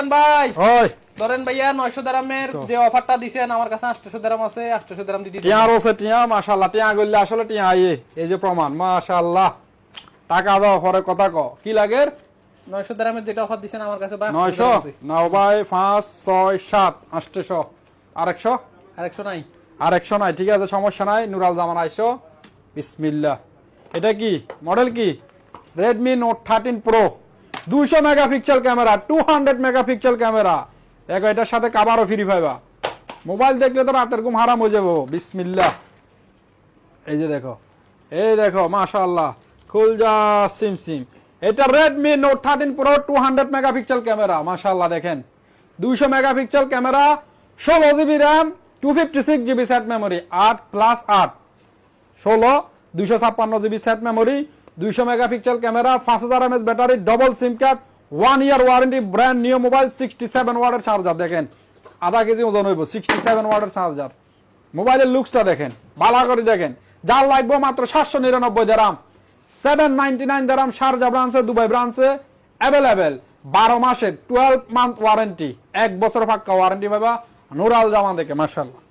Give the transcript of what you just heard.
মিজান ভাই। ওই। ধরেন ভাইয়া নয়শো দারামের যে অফারটা দিছেন আমার কাছে আটশো দারাম আছে আটশো দারাম দিদি টিয়া রয়েছে টিয়া মাশাল্লাহ টিয়া গল্লে আসলে টিয়া আইয়ে এই যে প্রমাণ মাশাল্লাহ টাকা দাও পরে কথা ক কি লাগে? নয়শো দারামের যেটা অফার দিছেন আমার কাছে ভাই নয়শো? নাও ভাই পাঁচ ছয় সাত আটশো। আরেকশো? আরেকশো নাই। আর আরেকশো নাই ঠিক আছে সমস্যা নাই। নুরাল জামান আইসো। বিসমিল্লাহ। এটা কি? মডেল কি? রেডমি নোট থার্টিন প্রো দুইশো megapixel camera two hundred megapixel camera. দেখো, এটার সাথে কাবারও ফ্রি পাইবা মোবাইল দেখলে তো রাতের ঘুম হারাম হয়ে যাব। বিসমিল্লা এই যে দেখো, এই দেখো, মাশাআল্লাহ। খুলজা সিম সিম। এটা Redmi Note thirteen Pro two hundred megapixel camera. মাশাআল্লাহ, দেখেন। দুইশো মেগাপিক্সেল ক্যামেরা, ষোলো GB RAM two fifty six GB set memory আট প্লাস আট ষোলো, দুইশো ছাপ্পান্ন জিবি সেট মেমোরি দুইশো মেগাপিক্সেল ক্যামেরা, পাঁচ হাজার M MS battery double SIM card one year warranty brand new mobile sixty seven ওয়ার্ডের চার্জার দেখেন। আধা কেজি ওজন হইব সিক্সটি সেভেন ওয়ার্ডের চার্জার মোবাইলের লুকসটা দেখেন বালা করে দেখেন। যার লাগবে মাত্র সাতশো নিরানব্বই দারাম। সেভেন নাইনটি নাইন দারাম শারজা ব্রাঞ্চে দুবাই ব্রাঞ্চে অ্যাভেলেবেল বারো মাসের টুয়েলভ মান্থ ওয়ারেন্টি এক বছর ফাক্কা ওয়ারেন্টি পাবা নুরাল জামান দেখে মার্শাল্লাহ